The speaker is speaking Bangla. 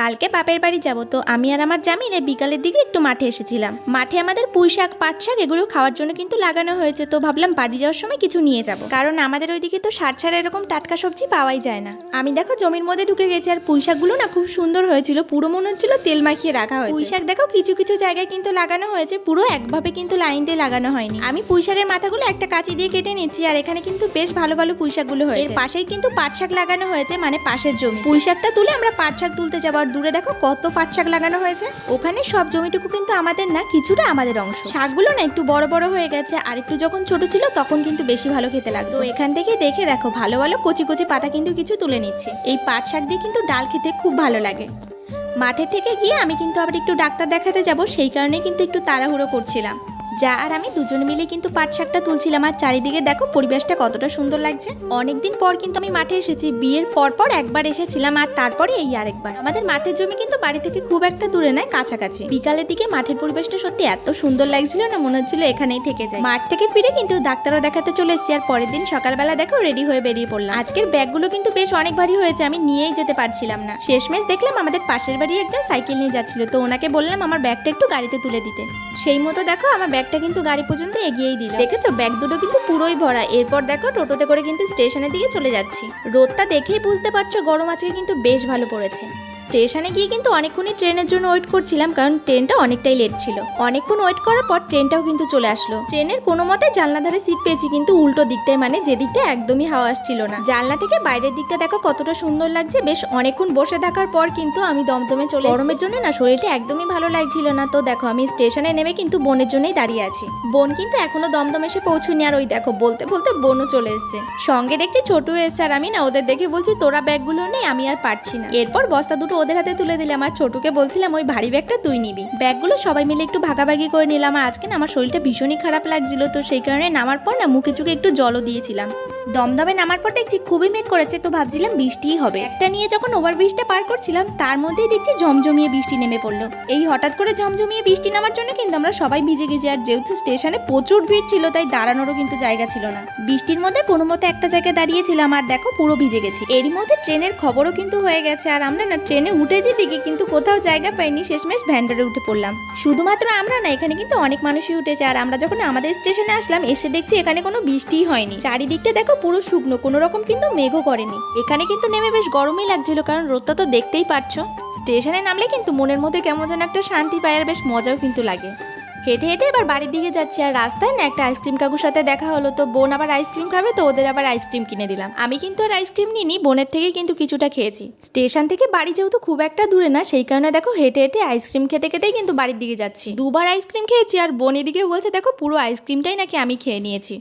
কালকে বাপের বাড়ি যাব তো আমি আর আমার জামিনে বিকালের দিকে একটু মাঠে এসেছিলাম। মাঠে আমাদের পুঁই শাক, পাট শাক এগুলো খাওয়ার জন্য কিন্তু লাগানো হয়েছে, তো ভাবলাম বাড়ি যাওয়ার সময় কিছু নিয়ে যাব। কারণ আমাদের ওইদিকে তো সার ছাড়া এরকম টাটকা সবজি পাওয়াই যায় না। আমি দেখো জমির মধ্যে ঢুকে গেছি আর পুঁই শাকগুলো না খুব সুন্দর হয়েছিল, পুরো মনে হচ্ছিল তেল মাখিয়ে রাখা হয়েছে। পুঁই শাক দেখো কিছু কিছু জায়গায় কিন্তু লাগানো হয়েছে, পুরো একভাবে কিন্তু লাইন দিয়ে লাগানো হয়নি। আমি পুঁই শাকের মাথাগুলো একটা কাঁচি দিয়ে কেটে নিচ্ছি আর এখানে কিন্তু বেশ ভালো ভালো পুঁই শাকগুলো হয়েছে। পাশেই কিন্তু পাট শাক লাগানো হয়েছে মানে পাশের জমি। পুঁই শাকটা তুলে আমরা পাট শাক তুলতে যাব আর দূরে দেখো কত পাট শাক লাগানো হয়েছে। ওখানে সব জমিটুকু কিন্তু আমাদের না, কিছুটা আমাদের অংশ। শাকগুলো না একটু বড় বড় হয়ে গেছে, আর একটু যখন ছোট ছিল তখন কিন্তু বেশি ভালো খেতে লাগতো। এখান থেকে দেখে দেখো, ভালো ভালো কচি কচি পাতা কিন্তু কিছু তুলে নিচ্ছি। এই পাট শাক দিয়ে কিন্তু ডাল খেতে খুব ভালো লাগে। মাঠে থেকে গিয়ে আমি কিন্তু আবার একটু ডাক্তার দেখাতে যাব, সেই কারণে কিন্তু একটু তাড়াহুড়ো করছিলাম। যা আর আমি দুজনে মিলে কিন্তু পাট শাকটা তুলছিলাম। আর চারিদিকে দেখো পরিবেশটা কতটা সুন্দর লাগছে। অনেকদিন পর কিন্তু আমি মাঠে এসেছি। বিয়ের পর পর একবার এসেছিলাম আর তারপরে এই আরেকবার। আমাদের মাঠের জমি কিন্তু বাড়ি থেকে খুব একটা দূরে নয়, কাছাকাছি। বিকালের দিকে মাঠের পরিবেশটা সত্যি এত সুন্দর লাগছিল না, মনে হচ্ছিল এখানেই থেকে যায়। মাঠ থেকে ফিরে কিন্তু ডাক্তারও দেখাতে চলে এসেছি। আর পরের দিন সকালবেলা দেখো রেডি হয়ে বেরিয়ে পড়লাম। আজকের ব্যাগগুলো কিন্তু বেশ অনেক ভারী হয়েছে, আমি নিয়েই যেতে পারছিলাম না। শেষমেশ দেখলাম আমাদের পাশের বাড়ি একজন সাইকেল নিয়ে যাচ্ছিল। তো ওনাকে বললাম আমার ব্যাগটা একটু গাড়িতে তুলে দিতে। সেই মতো দেখো আমার ব্যাগটা কিন্তু গাড়ি পর্যন্ত এগিয়েই দিল। দেখেছ? ব্যাগ দুটো কিন্তু পুরোই ভরা। এরপর দেখো, টোটোতে করে কিন্তু স্টেশনের দিকে চলে যাচ্ছি। রোদটা দেখেই বুঝতে পারছ গরম আজকে কিন্তু বেশ ভালো পড়েছে। স্টেশনে গিয়ে কিন্তু অনেকক্ষণই ট্রেনের জন্য ওয়েট করছিলাম, কারণ ট্রেনটা অনেকটাই লেট ছিল। অনেকক্ষণ ওয়েট করার পর ট্রেনটাও কিন্তু চলে আসলো। ট্রেনের কোনো মতে জানলা ধারে সিট পেয়েছি, কিন্তু উল্টো দিকটায় মানে যে দিকটা একদমই হাওয়া আসছিল না। জানলা থেকে বাইরের দিকটা দেখো কতটা সুন্দর লাগছে। বেশ অনেকক্ষণ বসে থাকার পর কিন্তু আমি দমদমে চলে গরমের জন্য না শরীরটা একদমই ভালো লাগছিল না। তো দেখো, আমি স্টেশনে নেমে কিন্তু বোনের জন্যই দাঁড়িয়ে আছি। বোন কিন্তু এখনও দমদম এসে পৌঁছুনি, আর ওই দেখো, বলতে বলতে বোনও চলে এসেছে। সঙ্গে দেখছি ছোট এসে আর আমি না, ওদের দেখে বলছি, তোরা ব্যাগগুলো নেই আমি আর পারছি না। এরপর বস্তা দুটো ওদের হাতে তুলে দিলাম আর ছোটুকে বলছিলাম, ওই ভারী ব্যাগটা তুই নিবি। ব্যাগগুলো সবাই মিলে একটু ভাগাভাগি করে নিলাম। আর আজকে না, আমার শরীরটা ভীষণই খারাপ লাগছিল, তো সেই কারণে নামার পর না, মুখে চুখে একটু জলও দিয়েছিলাম। দমদমে নামার পর দেখছি খুবই মেঘ করেছে, তো ভাবছিলাম বৃষ্টিই হবে। একটা নিয়ে যখন ওভার ব্রিজটা পার করছিলাম, তার মধ্যেই দেখছি ঝমঝমিয়ে বৃষ্টি নেমে পড়ল। এই হঠাৎ করে ঝমঝমিয়ে বৃষ্টি নামার জন্য কিন্তু আমরা সবাই ভিজে গেছি, আর যেহেতু স্টেশনে প্রচুর ভিড় ছিল, তাই দাঁড়ানোরও কিন্তু জায়গা ছিল না। বৃষ্টির মধ্যে কোনো মতে একটা জায়গায় দাঁড়িয়েছিলাম, আর দেখো পুরো ভিজে গেছি। এরই মধ্যে ট্রেনের খবরও কিন্তু হয়ে গেছে, আর আমরা না ট্রেনে উঠেছি ঠিকই, কিন্তু কোথাও জায়গা পাইনি। শেষমেশ ভ্যান্ডারে উঠে পড়লাম। শুধুমাত্র আমরা না, এখানে কিন্তু অনেক মানুষই উঠেছে। আর আমরা যখন আমাদের স্টেশনে আসলাম, এসে দেখছি এখানে কোনো বৃষ্টিই হয়নি। চারিদিকটা দেখো পুরো শুকনো, কোনো রকম কিন্তু মেঘও করেনি। এখানে কিন্তু নেমে বেশ গরমই লাগছিল, কারণ রোদটা তো দেখতেই পারছ। স্টেশনে নামলে কিন্তু মনের মধ্যে কেমন যেন একটা শান্তি পায় আর বেশ মজাও কিন্তু লাগে। হেঁটে হেঁটে এবার বাড়ির দিকে যাচ্ছি। আর রাস্তায় না একটা আইসক্রিম কাকুর সাথে দেখা হলো। তো বোন আবার আইসক্রিম খাবে, তো ওদের আবার আইসক্রিম কিনে দিলাম। আমি কিন্তু আর আইসক্রিম নিইনি, বোনের থেকে কিন্তু কিছুটা খেয়েছি। স্টেশন থেকে বাড়ি যেহেতু খুব একটা দূরে না, সেই কারণে দেখো হেঁটে হেঁটে আইসক্রিম খেতে খেতেই কিন্তু বাড়ির দিকে যাচ্ছি। দুবার আইসক্রিম খেয়েছি আর বোন এদিকে বলছে, দেখো পুরো আইসক্রিমটাই নাকি আমি খেয়ে নিয়েছি।